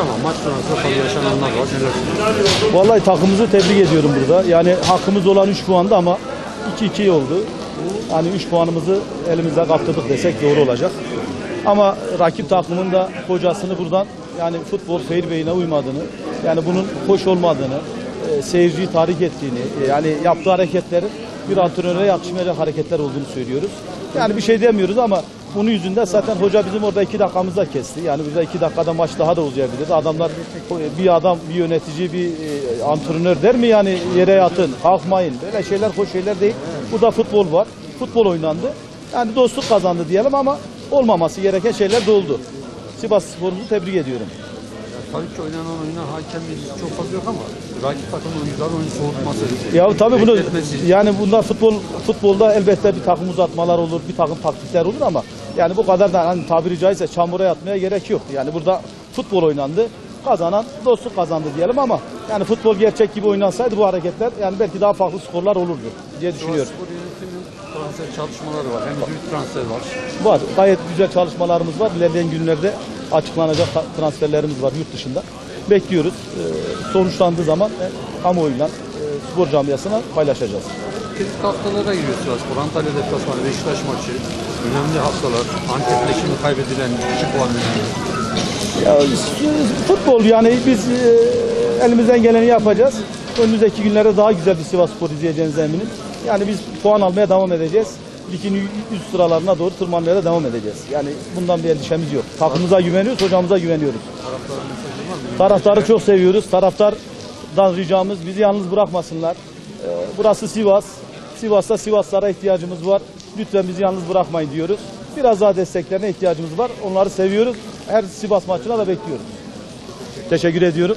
Ama maç sonrası tabii yaşananlar var. Neler Vallahi takımımızı tebrik ediyorum burada. Yani hakkımız olan 3 puandı ama 2-2 oldu. Hani 3 puanımızı elimizde kaptırdık desek doğru olacak. Ama rakip takımın da hocasını buradan yani futbol fair beyine uymadığını, yani bunun hoş olmadığını, e, seyirciyi tahrik ettiğini, e, yani yaptığı hareketlerin bir antrenöre yakışmayacak hareketler olduğunu söylüyoruz. Yani bir şey demiyoruz ama bunun yüzünden zaten hoca bizim orada iki dakikamızda kesti. Yani burada iki dakikada maç daha da uzayabilirdi. Adamlar bir adam, bir yönetici, bir e, antrenör der mi yani yere yatın, kalkmayın. Böyle şeyler hoş şeyler değil. Burada futbol var. Futbol oynandı. Yani dostluk kazandı diyelim ama olmaması gereken şeyler de oldu. Sivas Spor'umuzu tebrik ediyorum. Tabii ki oynanan oyuna hakemlik çok fazla yok ama rakip takım oyuncuların oyunu soğutması. Ya tabii bunu bekletmesi. yani bunda futbol futbolda elbette bir takım uzatmalar olur, bir takım taktikler olur ama yani bu kadar da hani tabiri caizse çamura yatmaya gerek yok. Yani burada futbol oynandı. Kazanan dostluk kazandı diyelim ama yani futbol gerçek gibi oynansaydı bu hareketler yani belki daha farklı skorlar olurdu diye düşünüyorum. Spor yönetiminin transfer çalışmaları var. Hem büyük transfer var. Var. Gayet güzel çalışmalarımız var. İlerleyen günlerde açıklanacak transferlerimiz var yurt dışında. Bekliyoruz. Ee, sonuçlandığı zaman e, kamuoyuyla e, spor camiasına paylaşacağız. Kritik haftalara giriyor Sivasspor. Antalya deplasmanı, Beşiktaş maçı. Önemli haftalar. Antep'te şimdi kaybedilen 2 puan önemli. Ya, futbol yani biz e, elimizden geleni yapacağız. Önümüzdeki günlerde daha güzel bir Sivas Spor izleyeceğinize eminim. Yani biz puan almaya devam edeceğiz. Ligin üst sıralarına doğru tırmanmaya da devam edeceğiz. Yani bundan bir endişemiz yok. Takımımıza güveniyoruz, hocamıza güveniyoruz. Taraftarı çok seviyoruz. Taraftardan ricamız bizi yalnız bırakmasınlar. Ee, Burası Sivas. Sivas'ta Sivaslara ihtiyacımız var. Lütfen bizi yalnız bırakmayın diyoruz. Biraz daha desteklerine ihtiyacımız var. Onları seviyoruz. Her Sivas maçına da bekliyoruz. Teşekkür ediyorum.